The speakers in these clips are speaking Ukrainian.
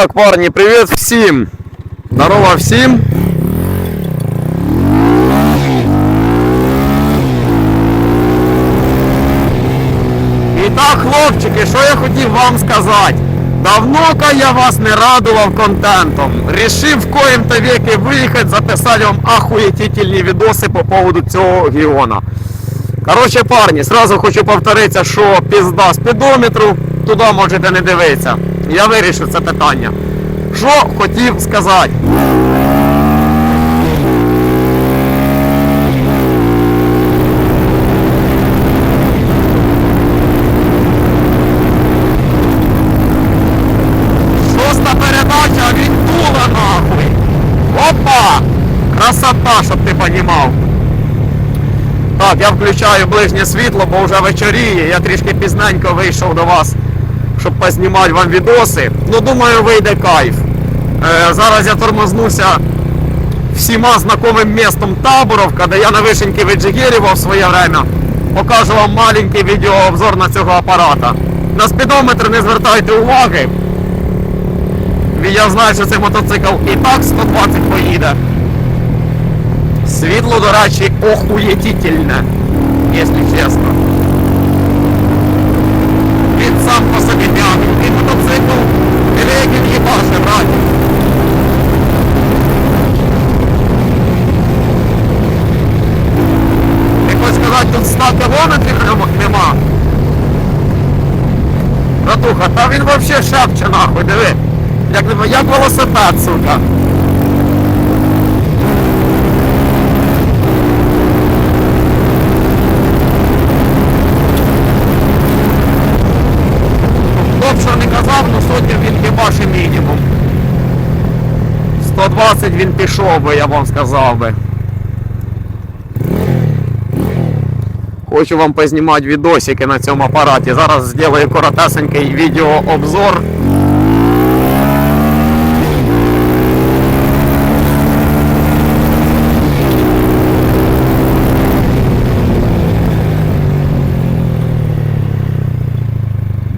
Так, парни, привет всем! Здорово всім! І так, хлопчики, що я хотів вам сказати? Давно-ка я вас не радував контентом. Решив в коїм-то веки виїхати, записати вам ахуєтительні відоси по поводу цього геона. Короче, парні, сразу хочу повторитися, що пізда спідометру, туди можете не дивитися. Я вирішив це питання. Що хотів сказати? Шоста передача від Тула нахуй. Опа! Красота, щоб ти понімав. Так, я включаю ближнє світло, бо вже вечоріє. Я трішки пізненько вийшов до вас, щоб познімати вам відоси. Ну, думаю, вийде кайф. Е, зараз я тормознуся всіма знакомим містом Таборовка, де я на вишеньки в своє время. Покажу вам маленький відеообзор на цього апарата. На спідометр не звертайте уваги. Я знаю, що цей мотоцикл і так 120 поїде. Світло, до речі, охуєтительне, якщо чесно. Він сам по собі м'який мотоцикл, диви, як він їбаше, браті. Ти хочеш 100 кілометрів нема? Братуха, та він вообще шепче нахуй, диви. Як, не- як велосипед, сука. Хто не казав, ну сотню він хіба ще мінімум. 120 він пішов би, я вам сказав би. Хочу вам познімати відосики на цьому апараті. Зараз зроблю коротесенький відеообзор.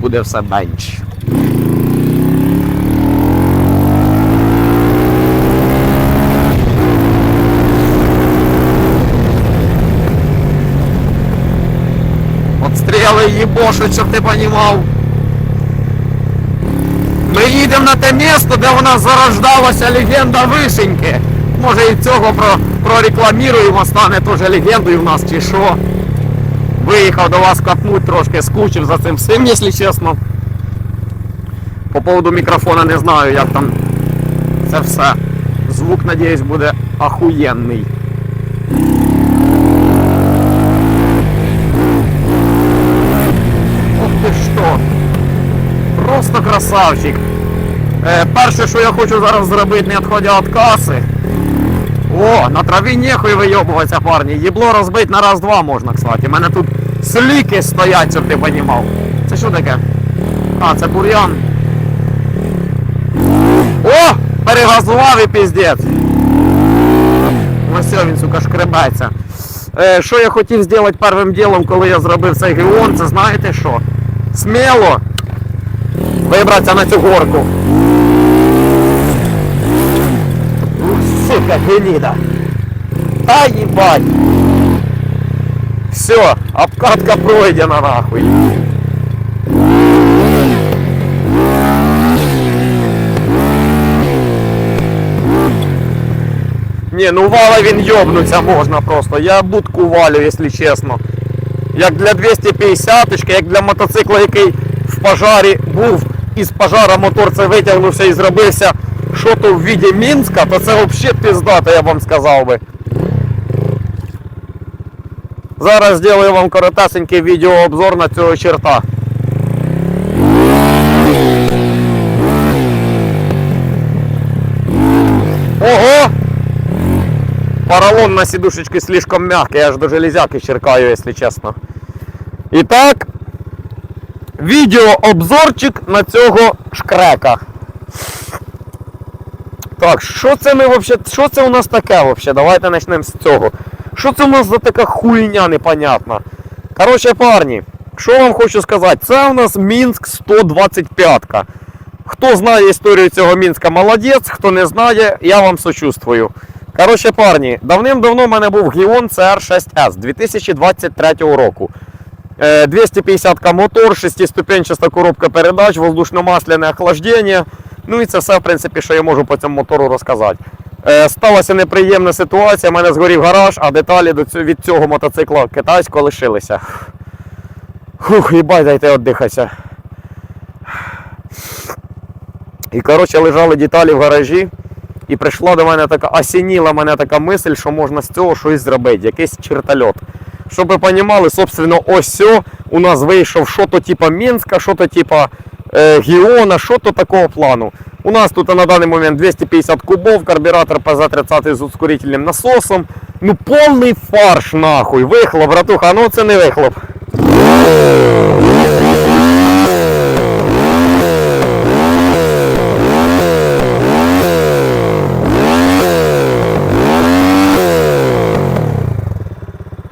Буде все менше. Стріли їбошуть, щоб ти понімав. Ми їдемо на те місто, де у нас зарождалася легенда вишеньки. Може і цього про, прорекламіруємо, стане теж легендою в нас чи що. Виїхав до вас катнуть трошки, скучив за цим всім, якщо чесно. По поводу мікрофона не знаю, як там це все. Звук, надіюсь, буде ахуєнний. Красавчик. Е, перше, що я хочу зараз зробити, не відходя від каси. О, на траві нехуй вийобуватися, парні. Єбло розбити на раз-два можна, кстати. У мене тут сліки стоять, щоб ти понімав. Це що таке? А, це бур'ян. О! Перегазував і піздець. Все, він, сука, шкребеться. Е, що я хотів зробити першим ділом, коли я зробив цей геон, це знаєте що? Сміло вибратися на цю горку. Сука, гнида. Та їбать. Все, обкатка пройдена нахуй. Не, ну вала він йобнуться можна просто. Я будку валю, якщо чесно. Як для 250 як для мотоцикла, який в пожарі був, із пожара мотор це витягнувся і зробився що то в віді Мінська, то це взагалі піздато, я вам сказав би. Зараз зроблю вам коротесенький відеообзор на цього черта. Ого! Поролон на сидушечке слишком мягкий, я аж до железяки черкаю, если. І так, відеообзорчик на цього шкрека. Так, що це ми вообще, що це у нас таке вообще? Давайте почнемо з цього. Що це у нас за така хуйня непонятна? Короче, парні, що вам хочу сказати, це у нас Мінськ 125. Хто знає історію цього Мінська, молодець, хто не знає, я вам сочувствую. Коротше, парні, давним-давно в мене був Гіон CR6S 2023 року. Е, 250 мотор, 6-ступенчаста коробка передач, воздушно-масляне охлаждення. Ну і це все, в принципі, що я можу по цьому мотору розказати. Е, Сталася неприємна ситуація, в мене згорів гараж, а деталі від цього мотоцикла китайського лишилися. Фух, їбать, дайте віддихатися. І коротше лежали деталі в гаражі, і прийшла до мене така, осініла мене така мисль, що можна з цього щось зробити, якийсь чертольот. Щоб ви розуміли, собственно, ось у нас вийшов що-то типа Мінська, що-то типа е, Гіона, що-то такого плану. У нас тут на даний момент 250 кубов, карбюратор ПЗ-30 з ускорительним насосом. Ну повний фарш нахуй. Вихлоп, братуха, ну це не вихлоп.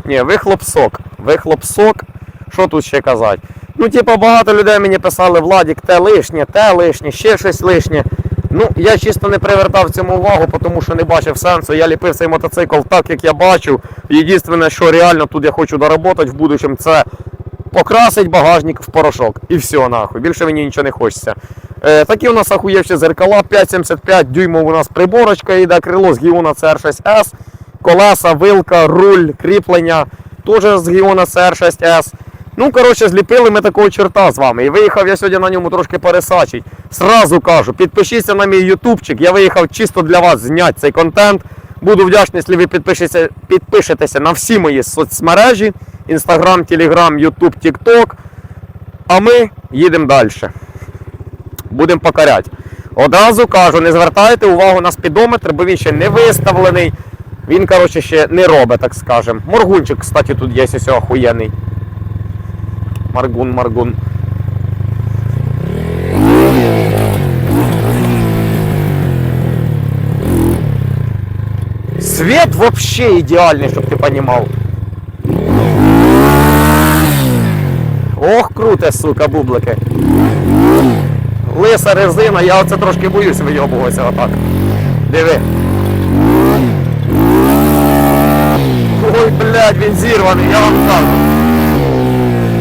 Ні, вихлоп сок. Вихлоп сок. Що тут ще казати? Ну, типа, багато людей мені писали, Владік, те лишнє, те лишнє, ще щось лишнє. Ну, я чисто не привертав цьому увагу, тому що не бачив сенсу. Я ліпив цей мотоцикл так, як я бачив. Єдине, що реально тут я хочу доработати в будущем, це покрасить багажник в порошок. І все, нахуй. Більше мені нічого не хочеться. Е, такі у нас ахуєвші зеркала, 5,75 дюймов у нас приборочка йде, крило з Гіона CR6S, колеса, вилка, руль, кріплення, теж з Гіона CR6S. Ну, коротше, зліпили ми такого черта з вами. І виїхав я сьогодні на ньому трошки пересачить. Сразу кажу, підпишіться на мій ютубчик. Я виїхав чисто для вас зняти цей контент. Буду вдячний, якщо ви підпишетеся, підпишетеся на всі мої соцмережі: Instagram, Telegram, YouTube, TikTok. А ми їдемо далі. Будемо покоряти. Одразу кажу, не звертайте увагу на спідометр, бо він ще не виставлений. Він, коротше, ще не робить, так скажем. Моргунчик, кстати, тут є ось охуєнний. Маргун, маргун. Свет вообще идеальный, чтобы ты понимал. Ох, круте, сука, бублики. Лиса резина, я оце трошки боюсь вийобуватися отак. Диви. Ой, блядь, він зірваний, я вам кажу.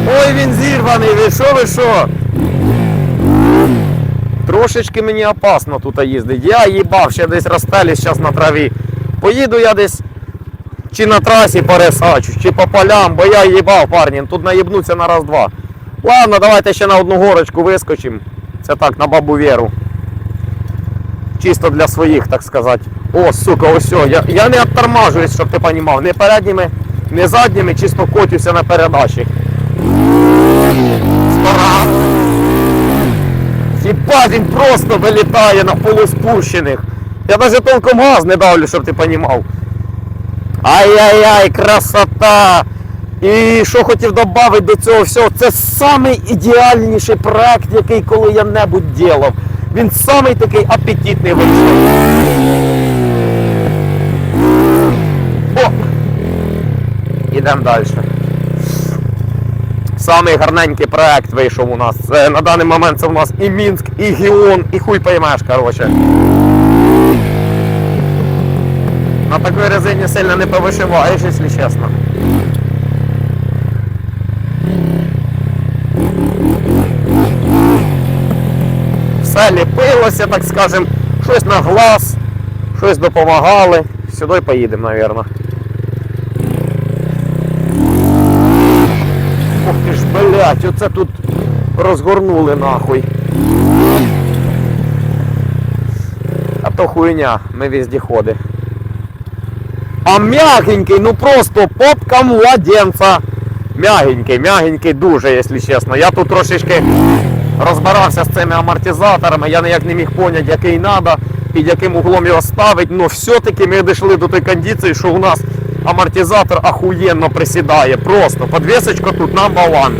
Ой, він зірваний, ви що, ви що? Трошечки мені опасно тут їздить. Я їбав, ще десь розстелюсь зараз на траві. Поїду я десь чи на трасі пересачу, чи по полям, бо я їбав, парні, тут наїбнуться на раз-два. Ладно, давайте ще на одну горочку вискочимо. Це так, на бабу Віру. Чисто для своїх, так сказати. О, сука, ось. Я, я не оттормажуюсь, щоб ти розумів. Не передніми, не задніми, чисто котюся на передачі. Стара. Єбать, він просто вилітає на полуспущених. Я навіть толком газ не давлю, щоб ти розумів. Ай-яй-яй, красота! І що хотів додати до цього всього, це самий ідеальніший проект, який коли я небудь ділав. Він самий такий апетитний вийшов. О! Ідемо далі. Самий гарненький проект вийшов у нас. Це, на даний момент це у нас і Мінськ, і Гіон, і хуй поймеш, коротше. На такой резині сильно не повишиваєш, якщо чесно. Все ліпилося, так скажем, щось на глаз, щось допомагали. Сюди поїдемо, мабуть. Ох ти ж, блядь, оце тут розгорнули нахуй. А то хуйня, ми вездеходи. А м'ягенький, ну просто попка младенца. Мягенький, мягенький дуже, якщо чесно. Я тут трошечки розбирався з цими амортизаторами, я ніяк не міг поняти, який треба, під яким углом його ставити. Но все-таки ми дійшли до тої кондиції, що у нас амортизатор охуєнно присідає. Просто подвесочка тут number one.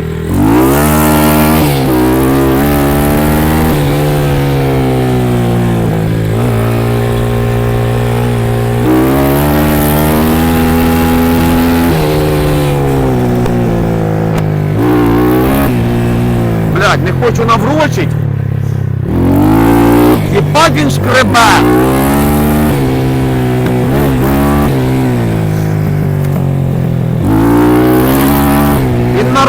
Блядь, не хочу наврочить. як він шкребе! Він на,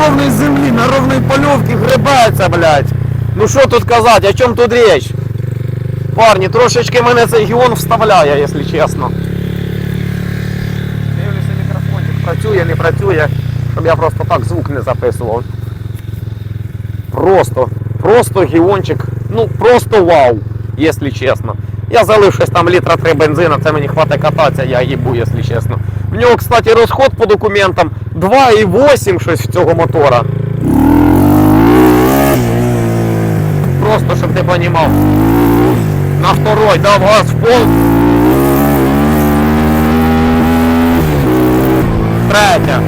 ровно, на ровній землі, на ровній польовці грибається, блядь. Ну що тут казати, о чому тут річ? Парні, трошечки мене цей гіон вставляє, якщо чесно. Дивлюся, мікрофончик працює, не працює, щоб я просто так звук не записував. Просто, просто гіончик, ну просто вау, якщо чесно. Я залив щось там літра 3 бензина, це мені хватить кататися, я їбу, якщо чесно. В нього, кстати, розход по документам 2,8 щось в цього мотора. Просто, щоб ти розумів. На второй дав газ в пол. Третя.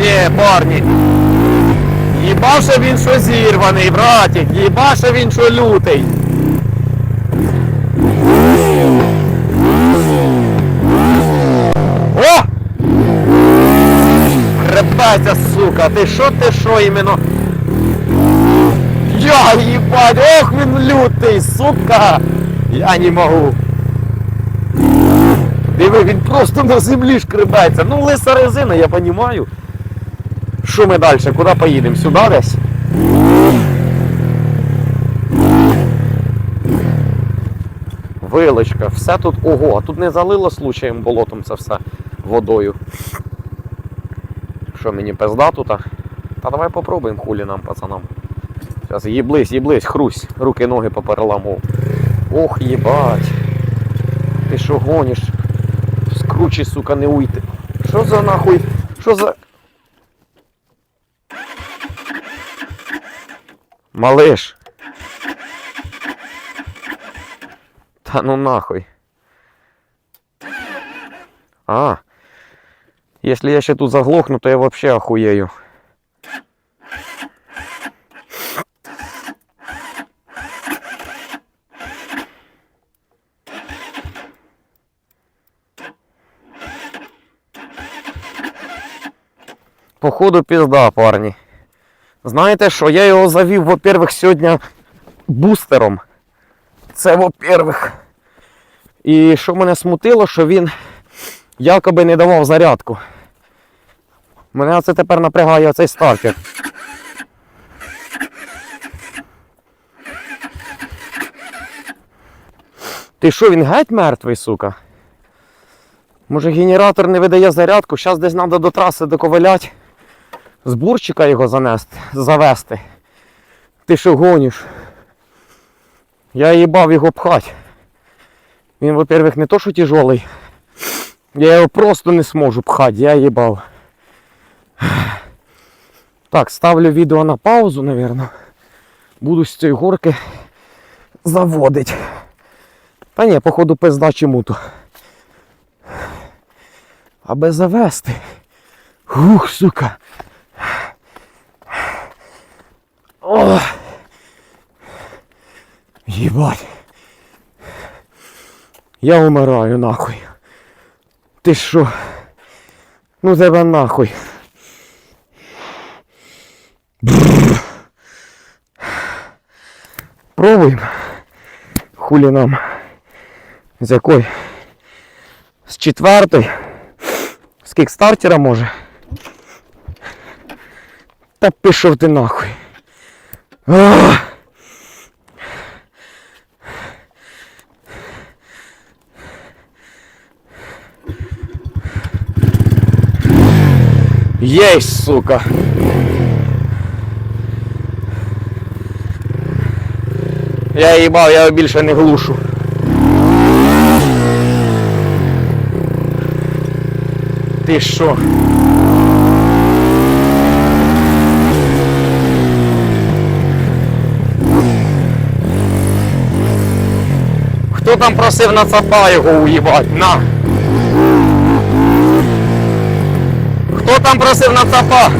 Ні, парні. Їбаше він що зірваний, братик, їбаше він що лютий. О! Ребася, сука, ти що, ти що іменно? Я їбать, ох він лютий, сука! Я не можу. Диви, він просто на землі шкребається. Ну, лиса резина, я розумію. Що ми далі? Куди поїдемо? Сюди десь? Вилочка, все тут ого, а тут не залило случаєм болотом це все водою. Що мені пизда тут? Та давай попробуємо хулі нам, пацанам. Зараз їблись, їблись, хрусь, руки ноги попереламував. Ох, їбать. Ти що гониш? Скручі, сука, не уйти. Що за нахуй? Що за. Малиш. Та ну нахуй. А. Если я ще тут заглохну, то я вообще охуею. Походу пізда, парні. Знаєте що, я його завів, во-первых, сьогодні бустером. Це во-первых. І що мене смутило, що він якоби не давав зарядку. Мене це тепер напрягає цей стартер. Ти що, він геть мертвий, сука? Може генератор не видає зарядку, зараз десь треба до траси доковилять, з бурчика його занести, завести. Ти що гониш? Я їбав його пхать. Він, во-первых, не то, що тяжелий. Я його просто не зможу пхати, я їбав. Так, ставлю відео на паузу, напевно. Буду з цієї горки заводить. Та ні, походу пизда чому-то. Аби завести. Ух, сука. О! Єбать. Я умираю нахуй. Ти що? Ну тебе нахуй. Пробуємо. Хулі нам. З якої? З четвертої. З кікстартера може. Та пішов ти нахуй. Ах! Єсть, сука. Я їбав, я його більше не глушу. Ти що? Хто там просив на цапа його уїбать? На! Хто там просив на цапа?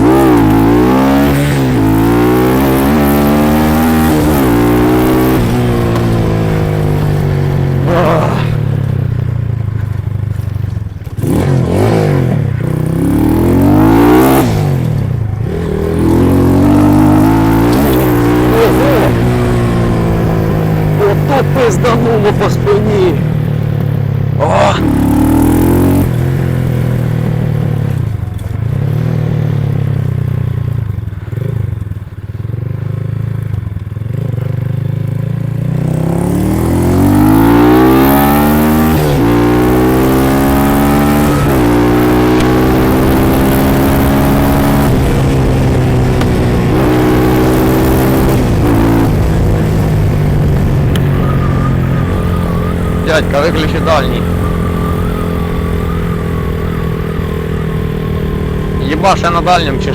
Єбаше на дальньому чи?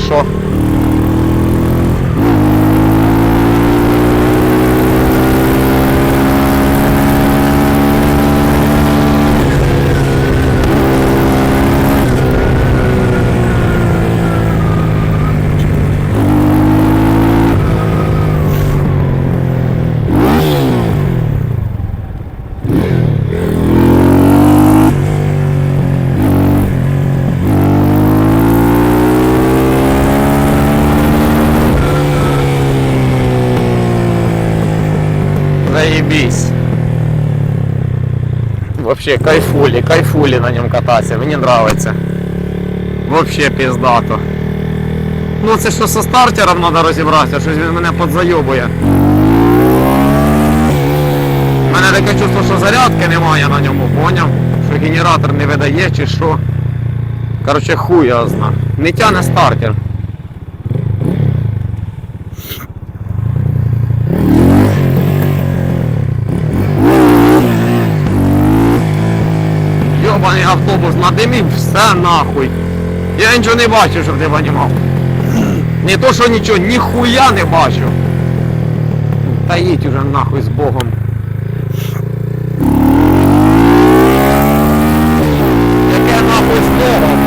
Вообще кайфули, кайфули на ньому кататися, мені нравиться. Вообще пиздато. Ну це що со стартером треба розібратися, щось він мене подзайобує. У мене таке чувство, що зарядки немає на ньому, поняв? Що генератор не видає чи що. Короче, хуй його зна. Не тяне стартер. Автобус надимів, все нахуй. Я нічого не бачу, щоб ти понімав. Не то, що нічого, ніхуя не бачу. Та їдь уже нахуй з Богом. Яке нахуй з Богом?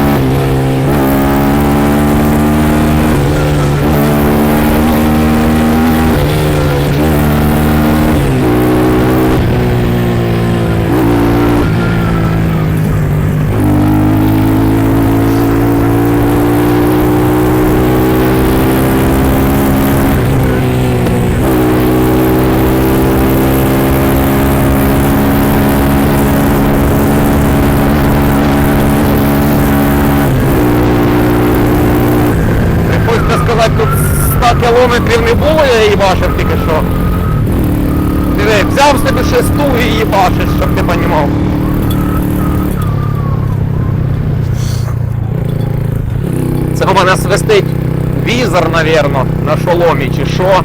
Ти Хочете сказати, тут 100 кілометрів не було, я її бачив тільки що. Диви, взяв собі шесту і її бачиш, щоб ти понімав. Це у мене свистить візор, навірно, на шоломі чи що.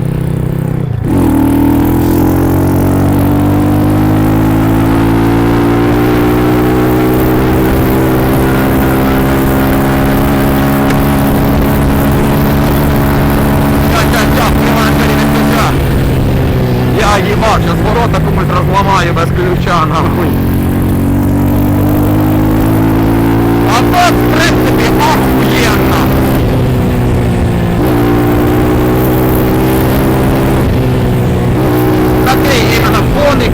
Тя-тя-тя, прямо перед ключа. Я їбав, зараз ворота комусь розламаю без ключа, нахуй. А так, в принципі, охуєнно. Такий іменно фоник.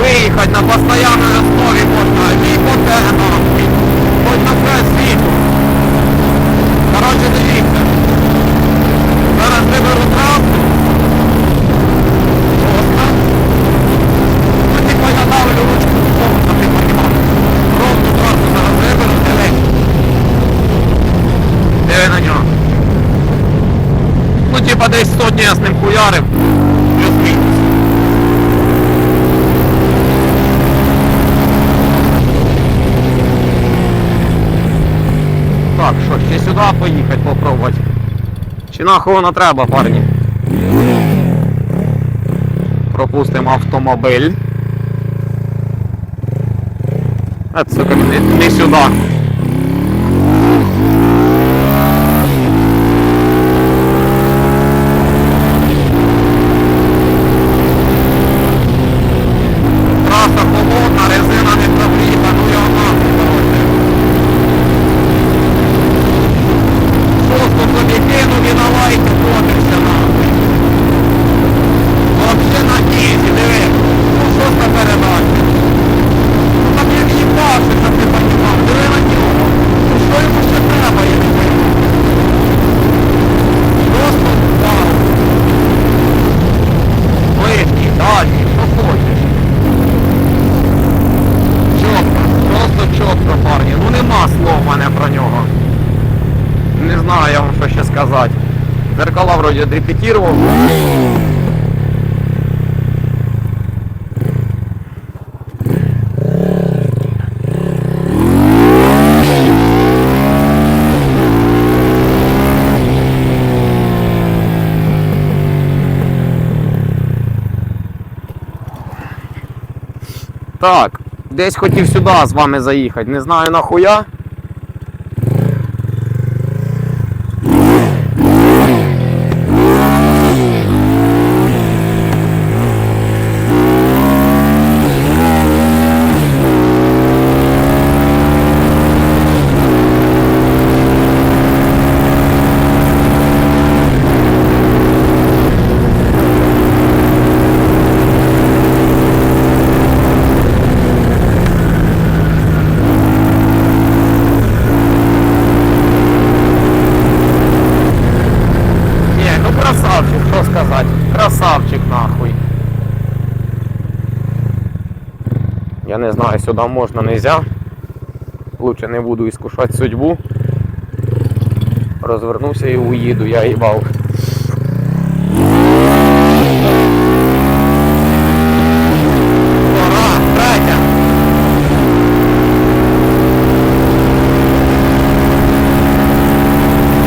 Виїхати на постоянній основі можна. І по те, нахуй. Хоч на край світу. Коротше, дивіться. Зараз виберу трасу. Просто. А ти понадавлю ручку в сторону, щоб ти понімав. Ровну трасу зараз виберу, дивись. Диви на нього. Ну типа десь сотні я з ним хуярив. Плюс-мінус. Так, що, поїхати попробувати. Чи нахуй воно треба, парні? Пропустимо автомобіль. А, сука, не, не сюди. Траса холодна, резина не прогріта, ну я нахуй, коротше. Просто собі кинув і на лайки котився нахуй. Вообще на кізі, диви. Ну шоста передача. Ну там як їбався, щоб ти понімав. Диви на нього. Ну що йому ще треба? Зеркала вроде отрепетировал. Так, десь хотів сюди з вами заїхати. Не знаю нахуя. Не, ну красавчик, что сказать. Красавчик нахуй. Я не знаю, сюда можно, нельзя. Лучше не буду искушать судьбу. Розвернувся і уїду, я їбав. Пора, третя.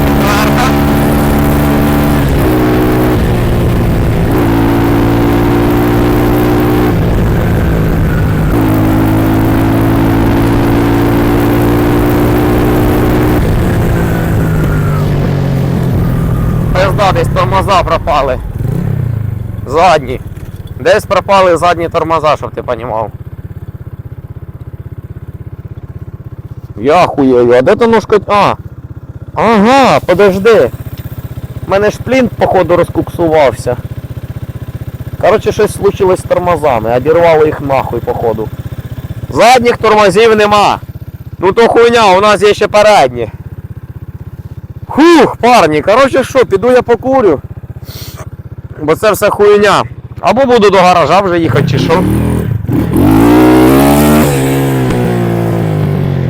Четверта. Пизда, десь тормоза пропали. Задні. Десь пропали задні тормоза, щоб ти понімав. Я хуєю, а де та ножка? А! Ага, подожди. У мене ж плінт, походу, розкуксувався. Коротше, щось случилось з тормозами, одірвало їх нахуй, походу. Задніх тормозів нема. Ну то хуйня, у нас є ще передні. Хух, парні, коротше що, піду я покурю. Бо це все хуйня. Або буду до гаража вже їхати, чи що.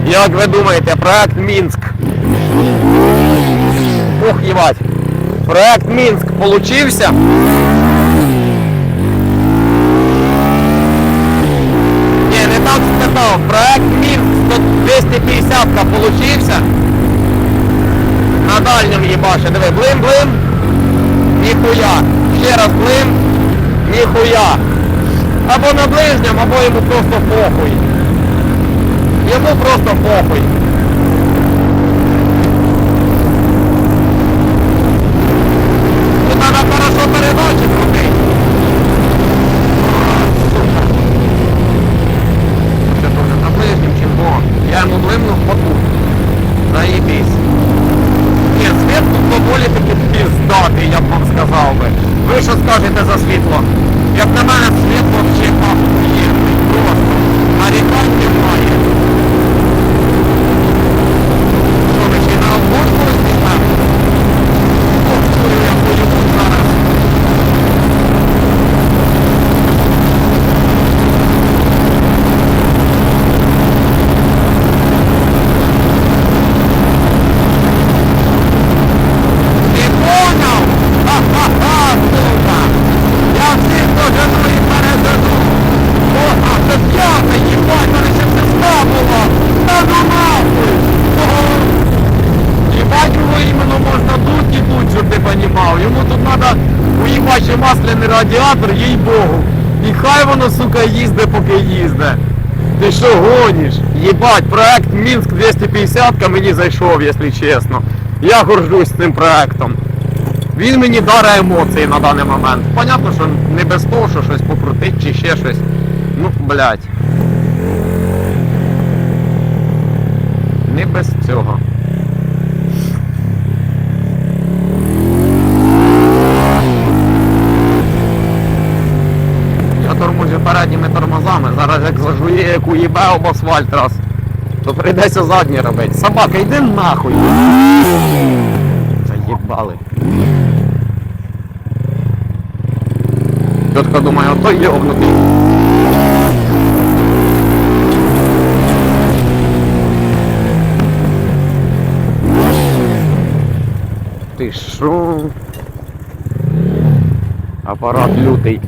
Як ви думаєте, проект Мінськ. Ох, їбать. Проект Мінськ получився? Ні, не так спитав. Проект Мінськ 250 получився. Дальньому їбаше, диви, блим-блим. Ніхуя. Ще раз блим. Ніхуя. Або на ближньому, або йому просто похуй. Йому просто похуй. Тут треба хорошо передачі крутити. Сука. Це теж на ближнім чимбо. Я йому блимнув потух. Заебись. Ні, світ тут доволі таки піздатий, я б вам сказав би. Ви що скажете за світло? Як на мене світ вообще охуєнний. Просто. Нарікань немає. Що ви ще на обгорку знімаємо? Ох, чую, я поїду зараз. Ти понял? Ха-ха-ха, сука! Я всіх дожену і пережену! О, а це п'ята, їбать, мене ще пизда була! Та ну нахуй! Ого! Їбать його іменно можна дуть і дуть, щоб ти понімав. Йому тут треба уїбать ще масляний радіатор, їй богу. І хай воно, сука, їзде, поки їзде. Ти що гониш? Єбать, проект Мінськ 250 мені зайшов, якщо чесно. Я горжусь цим проектом. Він мені дарить емоції на даний момент. Понятно, що не без того, що щось покрутить чи ще щось. Ну, блядь. Не без цього. Я тормозю передніми тормозами. Зараз як зажує, уїбе об асфальт раз, то прийдеться задні робити. Собака, йди нахуй. Заїбали. Тітка думає, ото йобнутий. Ти що? Апарат лютий.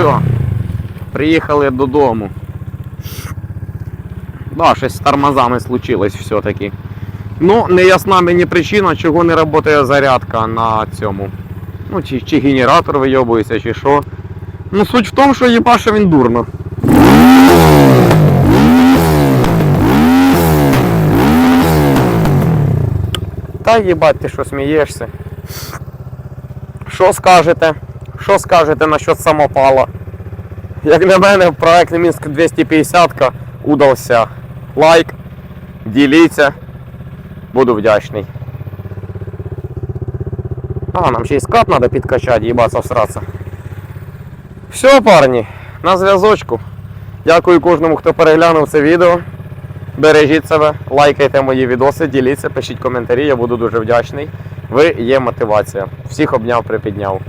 Все. Приїхали додому. Да, щось з тормозами случилось все-таки. Ну, не ясна мені причина, чого не працює зарядка на цьому. Ну, чи, чи генератор вийобується, чи що. Ну, суть в тому, що їбаше він дурно. Та їбать, ти що смієшся? Що скажете? Що скажете насчет самопала? Як на мене, проект Мінськ 250 удався. Лайк, діліться. Буду вдячний. А, нам ще й скат треба підкачати, їбаться всратися. Все, парні, на зв'язочку. Дякую кожному, хто переглянув це відео. Бережіть себе, лайкайте мої відоси, діліться, пишіть коментарі, я буду дуже вдячний. Ви є мотивація. Всіх обняв, припідняв.